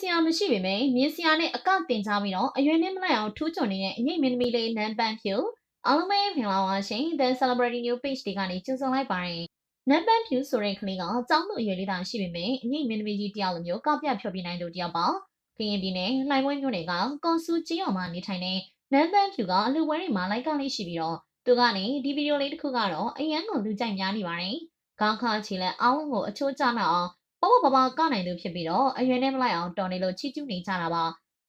စရာမရှိပေမဲ့မြင်းစရာနဲ့အကတင်ချပြီးတော့အရွယ်နဲ့မလိုက်အောင်ထူးချွန်နေတဲ့အငိမ့်မင်းသမီးလေးနန်းပန်းဖြူအားလုံးပဲမင်္ဂလာပါရှင် The Celebrity New Page တွေကနေကြိုဆိုလိုက်ပါတယ်နန်းပန်းဖြူဆိုတဲ့ကလေးကကျောင်းသူအရွယ်လေးသာရှိပေမဲ့အငိမ့်မင်းသမီးကြီးတယောက်လိုမျိုးကပြဖြောပြနိုင်သူတယောက်ပါခရင်ပြည်နယ်လှိုင်ဝဲမြို့နယ်ကကွန်ဆူကြီးအောင်မှာနေထိုင်တဲ့နန်းပန်းဖြူကအလူဝဲတွေမှာလိုက်ကလေးရှိပြီးတော့သူကနေဒီဗီဒီယိုလေးတစ်ခုကတော့အရန်ကိုလူကြိုက်များနေပါတယ်ခေါင်းခါချီလက်အောင်းကိုအချိုးကျနောက်အောင် ပေါ့ပေါ့ပါပါကနိုင်သူဖြစ်ပြီးတော့အရွယ်နဲ့မလိုက်အောင်တော်နေလို့ချီးကျူးနေကြတာပါ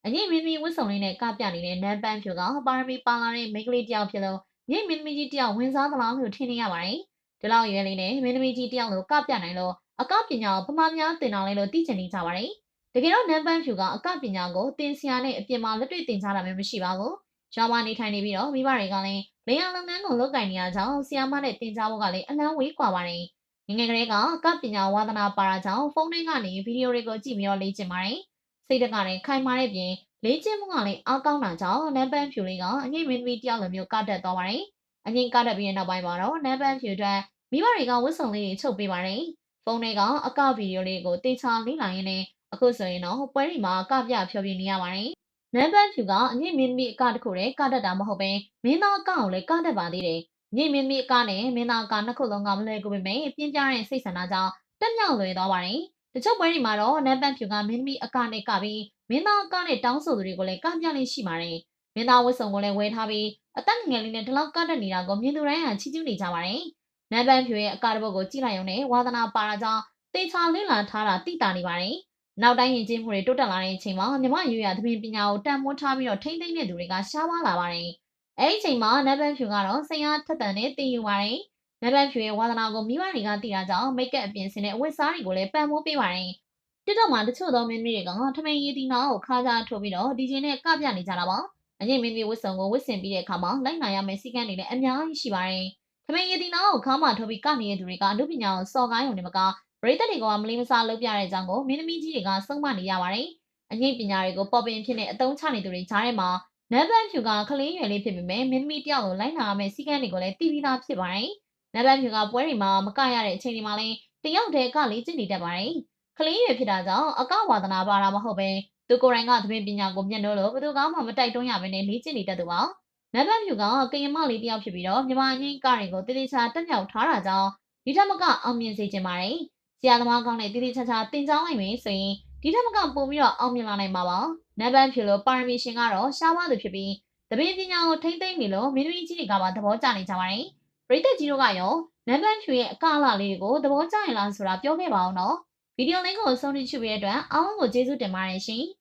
အရင်မင်းမင်းဝတ်ဆောင်လေးနဲ့ကပြနေတဲ့နန်းပန်းဖြူကပါရမီပါလာတဲ့မိန်းကလေးတယောက်ဖြစ်လို့ရိတ်မင်းမင်းကြီးတယောက်ဝင်စားသလားလို့ထင်နေရပါတယ်ဒီလောက်ရွယ်လေးနဲ့မင်းမင်းကြီးတယောက်ကိုကပြနိုင်လို့အကပညာကိုပမာများသင်တော်လဲလို့သိချင်နေကြပါတယ်တကယ်တော့နန်းပန်းဖြူကအကပညာကိုသင်ဆရာနဲ့အပြင်မှာလက်တွေ့သင်ကြားတာမျိုးမရှိပါဘူးရွာမှာနေထိုင်နေပြီးတော့မိဘတွေကလည်းလေယာဉ်လုပ်ငန်းကိုလုပ်ကင်နေရကြောင်းဆရာမနဲ့တင်ကြားဖို့ကလည်းအလန်းဝေးကွာပါတယ် ငငယ်ကလေးကကပညာဝါသနာပါတာကြောင့်ဖုန်းထဲကနေဗီဒီယိုတွေကိုကြည့်ပြီးတော့လေ့ကျင့်ပါတယ်။စိတ်ဓာတ်ကလည်းခိုင်မာတဲ့ပြင်လေ့ကျင့်မှုကလည်းအားကောင်းတာကြောင့်နန်းပန်းဖြူလေးကအငိမ့်မင်းသမီးတယောက်လိုမျိုးကတက်သွားပါတယ်။အငိမ့်ကတက်ပြီးတဲ့နောက်ပိုင်းမှာတော့နန်းပန်းဖြူအတွက်မိဘတွေကဝတ်စုံလေးတွေချုပ်ပေးပါတယ်။ဖုန်းထဲကအကဗီဒီယိုလေးကိုတေချာလေ့လာရင်းနဲ့အခုဆိုရင်တော့ပွဲတွေမှာကပြဖြောပြနေရပါတယ်။နန်းပန်းဖြူကအငိမ့်မင်းသမီးအကတခုတည်းကတက်တာမဟုတ်ဘဲမင်းသားအကကိုလည်းကတက်ပါသေးတယ်။ ညင်မင်းမီအကနဲ့မင်းသားကနှစ်ခုလုံးကမလွယ်ကူပေမဲ့ပြင်းပြတဲ့စိတ်ဆန္ဒကြောင့်တက်မြောက်လွယ်သွားပါတယ်။တချို့ပွဲတွေမှာတော့နန်းပန်းဖြူကမင်းသမီးအကနဲ့ကပြီးမင်းသားအကနဲ့တောင်းဆိုသူတွေကိုလည်းကပြလေးရှိပါတယ်။မင်းသားဝတ်စုံကိုလည်းဝယ်ထားပြီးအသက်ငယ်လေးနဲ့ဒီလောက်ကတက်နေတာကိုမြင်သူတိုင်းဟာချီးကျူးနေကြပါတယ်။နန်းပန်းဖြူရဲ့အကတပုတ်ကိုကြည့်လိုက်ရုံနဲ့ဝါသနာပါတာကြောင့်တေချာလေးလာထားတာတိတာနေပါတယ်။နောက်တိုင်းရင်ကျင်းမှုတွေတိုးတက်လာတဲ့အချိန်မှာမြမရွေရသမင်ပညာကိုတန်မိုးထားပြီးတော့ထိမ့်သိမ့်တဲ့သူတွေကရှားပါလာပါတယ်။ အဲဒီအချိန်မှာနတ်ပန်းဖြူကတော့စိန်အားထက်သန်နဲ့တည်ယူပါတယ်။နတ်ပန်းဖြူရဲ့ဝါသနာကိုမိဘတွေကသိတာကြောင့်မိတ်ကပ်အပြင်စင်တဲ့အဝတ်စားတွေကိုလည်းပံ့ပိုးပေးပါတယ်။တစ်တော့မှတချို့သောမင်းမီတွေကထမင်းရည်တီနာကိုခါးကြထိုးပြီးတော့ဒီဂျင်နဲ့ကပြနေကြတာပါ။အငိမ့်မင်းမီဝတ်စုံကိုဝတ်ဆင်ပြီးတဲ့အခါမှာလိုက်နိုင်ရမယ့်စီကံတွေလည်းအများကြီးရှိပါတယ်။ထမင်းရည်တီနာကိုခါးမှထိုးပြီးကနေရတဲ့သူတွေကအမှုပညာကိုစော်ကားရုံနဲ့မကပရိသတ်တွေကမလီမစားလုပ်ပြတဲ့အကြောင်းကိုမင်းသမီးကြီးတွေကစုံမနေရပါတယ်။အငိမ့်ပညာတွေကိုပေါ်ပင်ဖြစ်တဲ့အတုံးချနေသူတွေကြားထဲမှာ နတ်ပန်းဖြူကကလေးရွယ်လေးဖြစ်ပေမဲ့မင်းသမီးတယောက်ကိုလိုက်နာရမယ့်စီကံတွေကိုလည်းတည်ပြီးသားဖြစ်ပါတယ်။နတ်ပန်းဖြူကပွဲတွေမှာမကရတဲ့အချိန်တွေမှာလည်းတယောက်တည်းကလေးကျင့်နေတတ်ပါတယ်။ကလေးရွယ်ဖြစ်တာကြောင့်အကဝါဒနာပါတာမဟုတ်ပဲသူကိုယ်တိုင်ကသမင်ပညာကိုမျက်နှိုးလို့ဘယ်သူကမှမတိုက်တွန်းရဘဲနဲ့လေ့ကျင့်နေတတ်သူပါ။နတ်ပန်းဖြူကကရင်မလေးတယောက်ဖြစ်ပြီးတော့မြမအငိမ့်ကားတွေကိုတည်တည်ချာတက်မြောက်ထားတာကြောင့်ဒီထက်မကအောင်မြင်စေချင်ပါတယ်။ဆရာသမားကောင်းနဲ့တည်တည်ချာချာတင်ကြားလိုက်မယ်ဆိုရင် ဒီထက်မကပိုပြီးတော့အောင်မြင်လာနိုင်မှာပါ။နတ်ပန်းဖြူလိုပါရမီရှင်ကတော့ရှားဝါသူဖြစ်ပြီးတပင်းပညာကိုထိမ့်သိမ့်နေလို့မင်းသမီးကြီးတွေကပါသဘောကျနေကြပါတယ်။ပရိသတ်ကြီးတို့ကရောနန်းပန်းဖြူရဲ့အကလာလေးတွေကိုသဘောကျရင်လားဆိုတာပြောခဲ့ပါအောင်နော်။ဗီဒီယိုလင်းကိုဆုံးဖြတ်ချပေးတဲ့အတွက်အားလုံးကိုကျေးဇူးတင်ပါတယ်ရှင်။